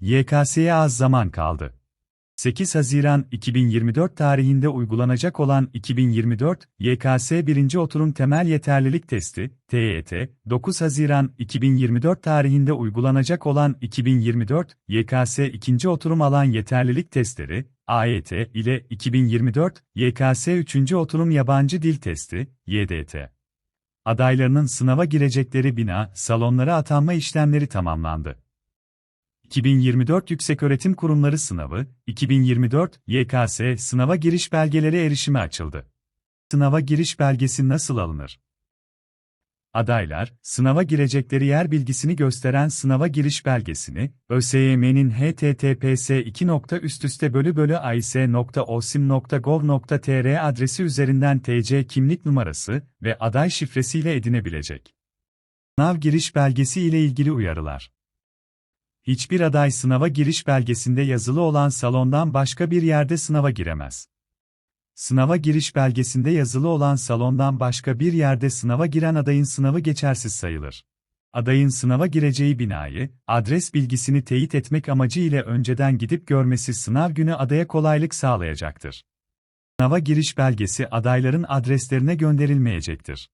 YKS'ye az zaman kaldı. 8 Haziran 2024 tarihinde uygulanacak olan 2024 YKS 1. Oturum Temel Yeterlilik Testi TYT, 9 Haziran 2024 tarihinde uygulanacak olan 2024 YKS 2. Oturum Alan Yeterlilik Testleri AYT ile 2024 YKS 3. Oturum Yabancı Dil Testi YDT adaylarının sınava girecekleri bina, salonlara atanma işlemleri tamamlandı. 2024 Yükseköğretim Kurumları Sınavı, 2024 YKS sınava giriş belgeleri erişime açıldı. Sınava giriş belgesi nasıl alınır? Adaylar, sınava girecekleri yer bilgisini gösteren sınava giriş belgesini, ÖSYM'nin https bölü bölü ais.osim.gov.tr adresi üzerinden TC kimlik numarası ve aday şifresiyle edinebilecek. Sınav giriş belgesi ile ilgili uyarılar. Hiçbir aday sınava giriş belgesinde yazılı olan salondan başka bir yerde sınava giremez. Sınava giriş belgesinde yazılı olan salondan başka bir yerde sınava giren adayın sınavı geçersiz sayılır. Adayın sınava gireceği binayı, adres bilgisini teyit etmek amacı ile önceden gidip görmesi sınav günü adaya kolaylık sağlayacaktır. Sınava giriş belgesi adayların adreslerine gönderilmeyecektir.